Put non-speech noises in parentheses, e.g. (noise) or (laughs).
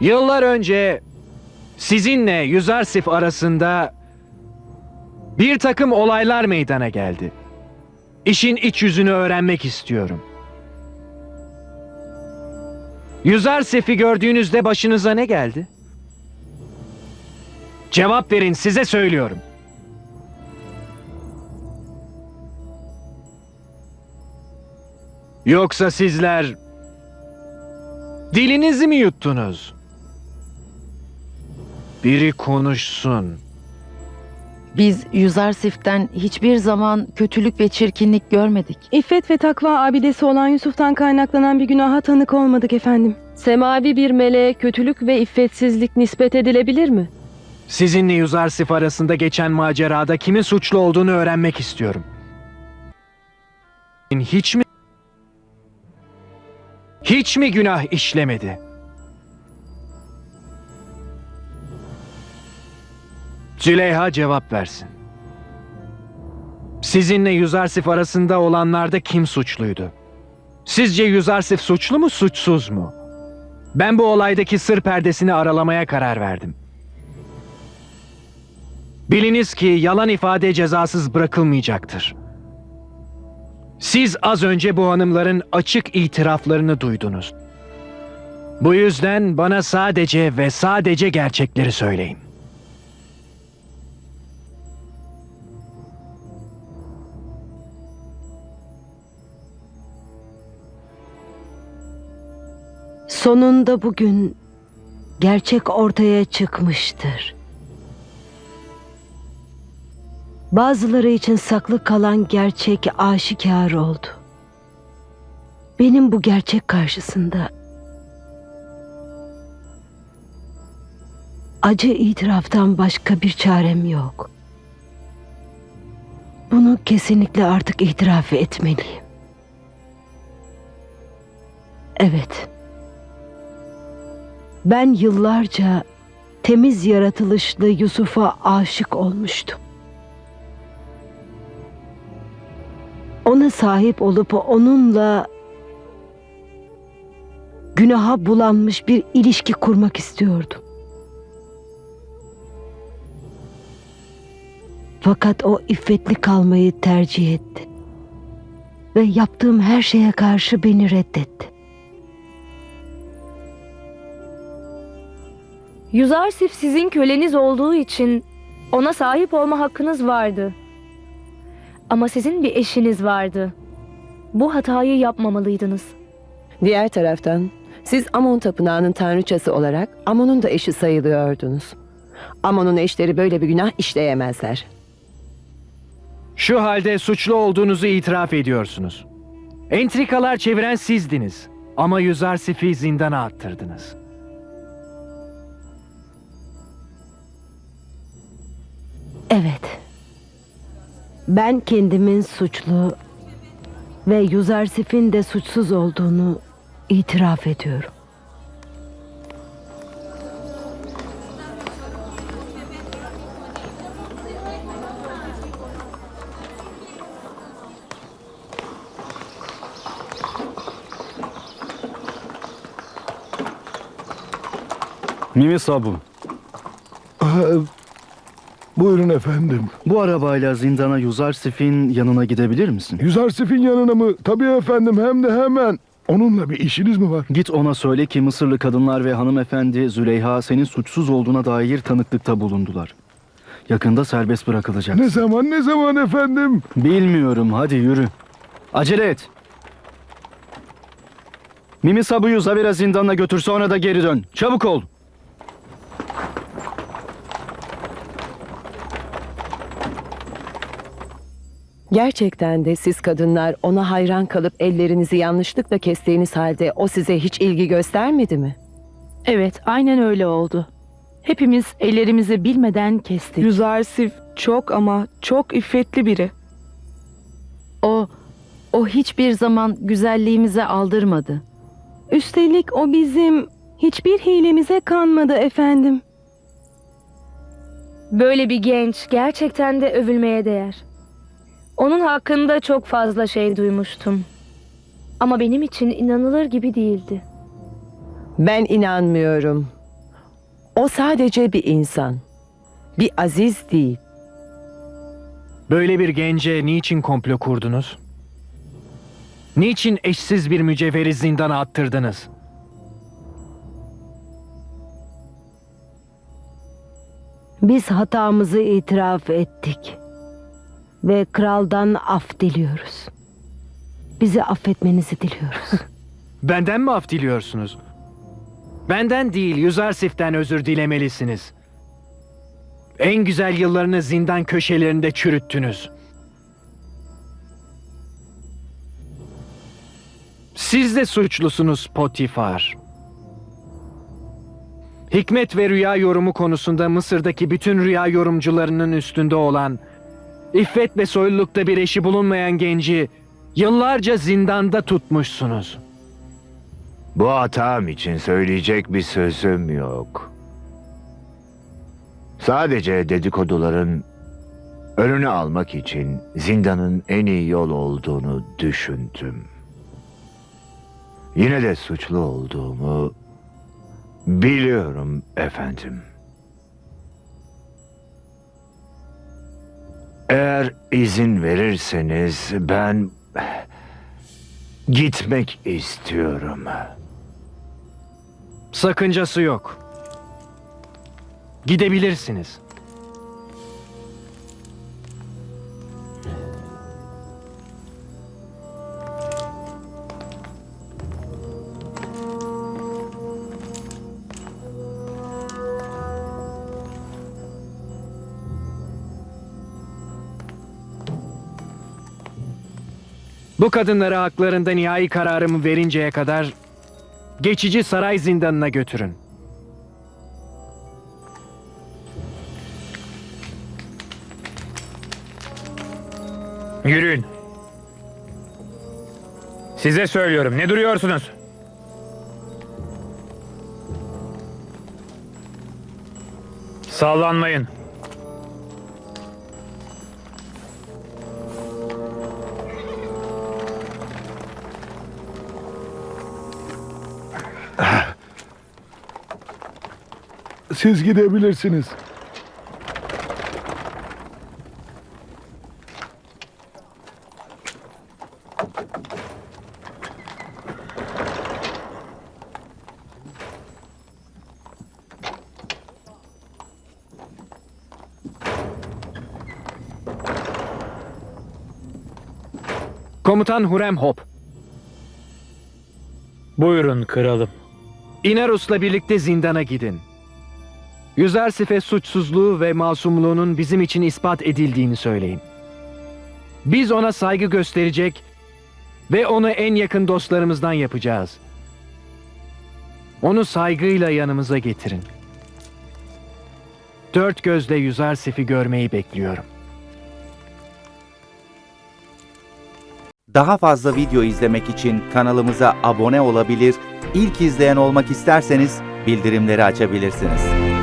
Yıllar önce sizinle Yüzarsif arasında bir takım olaylar meydana geldi. İşin iç yüzünü öğrenmek istiyorum. Yüzarsif'i gördüğünüzde başınıza ne geldi? Cevap verin size söylüyorum. Yoksa sizler dilinizi mi yuttunuz? Biri konuşsun. Biz Yüzarsif'ten hiçbir zaman kötülük ve çirkinlik görmedik. İffet ve takva abidesi olan Yusuf'tan kaynaklanan bir günaha tanık olmadık efendim. Semavi bir meleğe kötülük ve iffetsizlik nispet edilebilir mi? Sizinle Yüzarsif arasında geçen macerada kimin suçlu olduğunu öğrenmek istiyorum. Hiç mi hiç mi günah işlemedi? Züleyha cevap versin. Sizinle Yüzarsif arasında olanlarda kim suçluydu? Sizce Yüzarsif suçlu mu, suçsuz mu? Ben bu olaydaki sır perdesini aralamaya karar verdim. Biliniz ki yalan ifade cezasız bırakılmayacaktır. Siz az önce bu hanımların açık itiraflarını duydunuz. Bu yüzden bana sadece ve sadece gerçekleri söyleyin. Sonunda bugün gerçek ortaya çıkmıştır. Bazıları için saklı kalan gerçek aşikar oldu. Benim bu gerçek karşısında acı itiraftan başka bir çarem yok. Bunu kesinlikle artık itiraf etmeliyim. Evet. Ben yıllarca temiz yaratılışlı Yusuf'a aşık olmuştum. Ona sahip olup onunla günaha bulanmış bir ilişki kurmak istiyordum. Fakat o iffetli kalmayı tercih etti. Ve yaptığım her şeye karşı beni reddetti. Yüzarsif sizin köleniz olduğu için ona sahip olma hakkınız vardı. Ama sizin bir eşiniz vardı. Bu hatayı yapmamalıydınız. Diğer taraftan siz Amon tapınağının tanrıçası olarak Amon'un da eşi sayılıyordunuz. Amon'un eşleri böyle bir günah işleyemezler. Şu halde suçlu olduğunuzu itiraf ediyorsunuz. Entrikalar çeviren sizdiniz. Ama Yüzarsif'i zindana attırdınız. Evet. Ben kendimin suçlu ve Yuzarsif'in de suçsuz olduğunu itiraf ediyorum. Mimi Sabu, Buyurun efendim. bu arabayla zindana Yuzarsif'in yanına gidebilir misin? Yüzarsif'in yanına mı? Tabii efendim hem de hemen. Onunla bir işiniz mi var? Git ona söyle ki Mısırlı kadınlar ve hanımefendi Züleyha senin suçsuz olduğuna dair tanıklıkta bulundular. Yakında serbest bırakılacak. Ne zaman ne zaman efendim? Bilmiyorum hadi yürü. Acele et. Mimi Sabu'yu Zavira zindanına götür sonra da geri dön. Çabuk ol. Gerçekten de siz kadınlar ona hayran kalıp ellerinizi yanlışlıkla kestiğiniz halde o size hiç ilgi göstermedi mi? Evet, aynen öyle oldu. Hepimiz ellerimizi bilmeden kestik. Yüzarsif çok ama çok iffetli biri. O, o hiçbir zaman güzelliğimize aldırmadı. Üstelik o bizim hiçbir hilemize kanmadı efendim. Böyle bir genç gerçekten de övülmeye değer. Onun hakkında çok fazla şey duymuştum. Ama benim için inanılır gibi değildi. Ben inanmıyorum. O sadece bir insan. Bir aziz değil. Böyle bir gence niçin komplo kurdunuz? Niçin eşsiz bir mücevheri zindana attırdınız? Biz hatamızı itiraf ettik. Ve kraldan af diliyoruz. Bizi affetmenizi diliyoruz. (laughs) Benden mi af diliyorsunuz? Benden değil, Yüzarsif'ten özür dilemelisiniz. En güzel yıllarını zindan köşelerinde çürüttünüz. Siz de suçlusunuz Potifar. Hikmet ve rüya yorumu konusunda Mısır'daki bütün rüya yorumcularının üstünde olan, iffet ve soylulukta bir eşi bulunmayan genci yıllarca zindanda tutmuşsunuz. Bu hatam için söyleyecek bir sözüm yok. Sadece dedikoduların önünü almak için zindanın en iyi yol olduğunu düşündüm. Yine de suçlu olduğumu biliyorum efendim. Eğer izin verirseniz ben gitmek istiyorum. Sakıncası yok. Gidebilirsiniz. Bu kadınları haklarında nihai kararımı verinceye kadar geçici saray zindanına götürün. Yürüyün. Size söylüyorum. Ne duruyorsunuz? Sallanmayın. Siz gidebilirsiniz. Komutan Hurem Hop, Buyurun kralım. İnerus'la birlikte zindana gidin. Yüzersif'e suçsuzluğu ve masumluğunun bizim için ispat edildiğini söyleyin. Biz ona saygı gösterecek ve onu en yakın dostlarımızdan yapacağız. Onu saygıyla yanımıza getirin. Dört gözle Yüzersif'i görmeyi bekliyorum. Daha fazla video izlemek için kanalımıza abone olabilir, ilk izleyen olmak isterseniz bildirimleri açabilirsiniz.